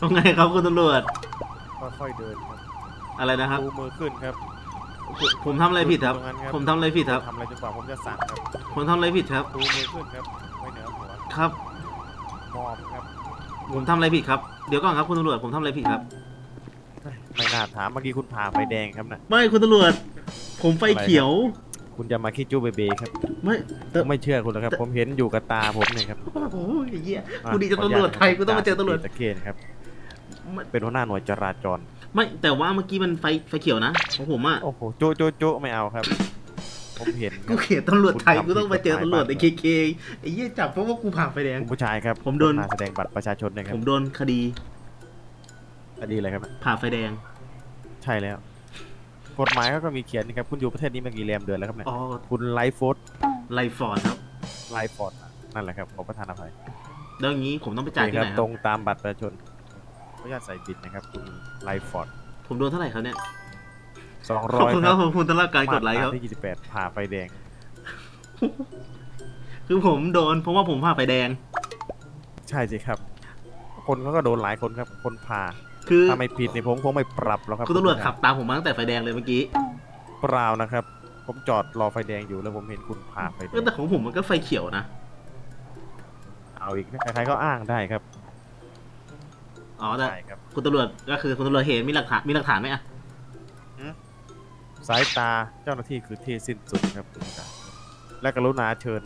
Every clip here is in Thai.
ว่าไงครับคุณตำรวจ ค่อยๆเดินครับอะไรนะครับ ชูมือขึ้นครับผมผมทำอะไรผิดครับ ตงนั้นผมทำอะไรผิดครับ ทำอะไรจนกว่าผมจะสั่งครับผมทำอะไรผิดครับ ชูมือขึ้นครับไม่เหนือหัวครับ มอบครับ ผมทำอะไรผิดครับ เดี๋ยวก่อนครับคุณตำรวจ ผมทำอะไรผิดครับ ไม่น่าถามเมื่อกี้คุณผ่าไฟแดงครับนะ ไม่คุณตำรวจ ผมไฟเขียว คุณจะมาคิดจู้เบเบครับไม่ผแต่มไม่เชื่อคุณหรอกครับผมเห็นอยู่กับตาผมเนี่ยครับโอ้โหไอ้เหี้ยอะกูดีจะตำรวจไทยกูต้องมาเจอตำรวจ ตะเคียนครับ เป็นหัวหน้าหน่วยจราจร ไม่แต่ว่าเมื่อกี้มันไฟไฟเขียวนะของผมอะโอ้โหโจะโจะโจะไม่เอาครับ ผมเห็นคกูรับเขียนตำรวจไทยคุณทำกูต้องมาเจอตำรวจในผิเคดกฎหมายเคไอ้เหี้ยจับเพราะว่ากูผ่าไฟแดง คุณผู้ชายครับผมโดนมาแสดงบัตรประชาชนนะครัผบมโดนคดีคดีอะไรครับ ผ่าไฟแดงใช่แล้ว กฎหมายเขาก็มีเขียนนะครับ คุณอยู่ประเทศนี้มากี่แรมเดือนแล้วครับเนี่ยอ๋อคุณไลฟ์โฟร์ดไลฟอร์ดครับไลฟ์ฟอร์ดนั่นแหละครับขอประทานอภัยแล้วอย่างนี้ผมต้องไปจ่ายโอเคที่คไหรันบคตรัรบงตามบัตรประชาชน ขออนุญาตใส่บิดนะครับคุณไลฟ์ฟอร์ดผมโดนเท่าไหร่ครับเนี่ยสองขร้อบอยคุณคครัรับบขอบคุณสำหรับการกดไลค์ครับมาตราที่ยี่สิบแปดผ่าไฟแดง คือผมโดนเพราะว่าผมผ่าไฟแดง ใช่สิครับ คนเขาก็โดนหลายคนครับ คนผ่าคือถ้าไม่ผิดนี่ผมคงไม่ปรับหรอกครับคุณตำรวจขับตามผมมาตั้งแต่ไฟแดงเลยเมื่อกี้เปล่านะครับ ผมจอดรอไฟแดงอยู่แล้วผมเห็นคุณผ่าไฟแดเอองแต่ของผมมันก็ไฟเขียวนะเอาอีกนะใครๆก็อ้างได้ครับ อ๋อแต่ใช่ครับ คุณตำรวจก็คือคุณตำรวจเห็นมีหลักฐานมีหลักฐานไหมอะสายตาเจ้าหน้าที่คือที่สิ้นสุดครับคุณผู้ชมและกรุณาเชิญ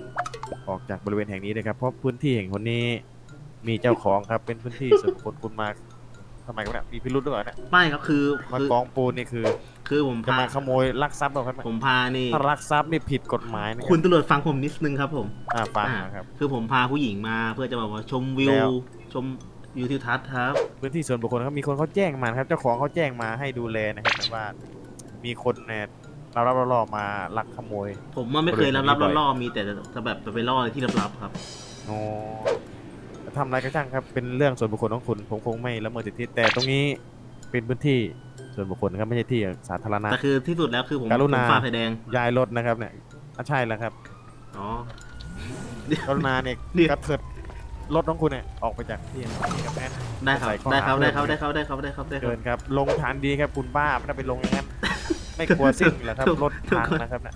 ออกจากบริเวณแห่งนี้นะครับ เพราะพื้นที่แห่งคนนี้มีเจ้าของครับ เป็นพื้นที่ส่วนบุคคลคุณมาทำไมครับเนี่ยมีพิรุธด้วยเหรอเนี่ยไม่ครับคือมาคือกองปูนนี่คือคือผมจะพามาขโมยลักทรัพย์เหรอครับผมพานี่ ถ้าลักทรัพย์นี่ผิดกฎหมายนะคุณตำรวจฟังผมนิดนึงครับผม อ่าฟังอ่านะครับ คือผมพาผู้หญิงมาเพื่อจะแบบว่าชมวิแล้ววชม วิวทิวทัศน์ครับพื้นที่ส่วนบุคคลครับมีคนเขาแจ้งมานะครับ เจ้าของเขาแจ้งมาให้ดูแลนะครับแต่ว่ามีคนเนี่ยเรารับล่อๆมาลักขโมย ผมว่าไม่เคยรับรับบ่อยล่อๆมีแต่จะแบบไปล่อในที่ลับๆครับโอ้ทำอะไรก็ช่างครับเป็นเรื่องส่วนบุคคลของคุณผมคงไม่ละเมิดสิทธิแต่ตรงนี้เป็นพื้นที่ส่วนบุคคลครับไม่ใช่ที่สาธารณะแต่คือที่สุดแล้วคือผมกรุณาผมฝ่าไฟแดงย้ายรถนะครับเนี่ยอะใช่แล้วครับอ๋อกรุณาเนี่ยนี่กระเถิด รถของคุณเนี่ยออกไปจากที่นี่ครับแม่ได้ครับได้ครับได้ครับได้ครับได้ครับได้ครับได้คเกิบ นครับ ลงทานดีครับคุณบ้าไม่ได้ไปลงอย่างนั้น ไม่กลัวสิ้นเหรอครับ ถูกรถถูก ทางนะครับเนี่ย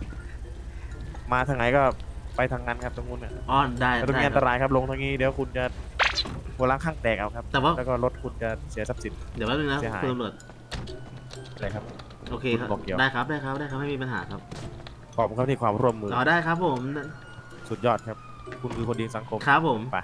มาทางไหนก็ไปทางนั้นครับตรงนู้นเนี่ยอ๋อได้แต่ตรงได้นี้อันคตรับ รายครับลงทางนี้เดี๋ยวคุณจะหัวล้างข้างแตกเอาครับแต่ว่า แล้วก็รถคุณจะเสียทรัพย์สิน เดี๋ยวแป๊บนึงนะเสียหาย คุณตำรวจอะไรครับ โอเคครับบอกเดี๋ยว ได้ครับได้ครับได้ครับไม่มีปัญหาครับขอบคุณครับที่ความร่วมมืออ๋อได้ครับผมสุดยอดครับ คุณคือคนดีสังคม ครับผม ไป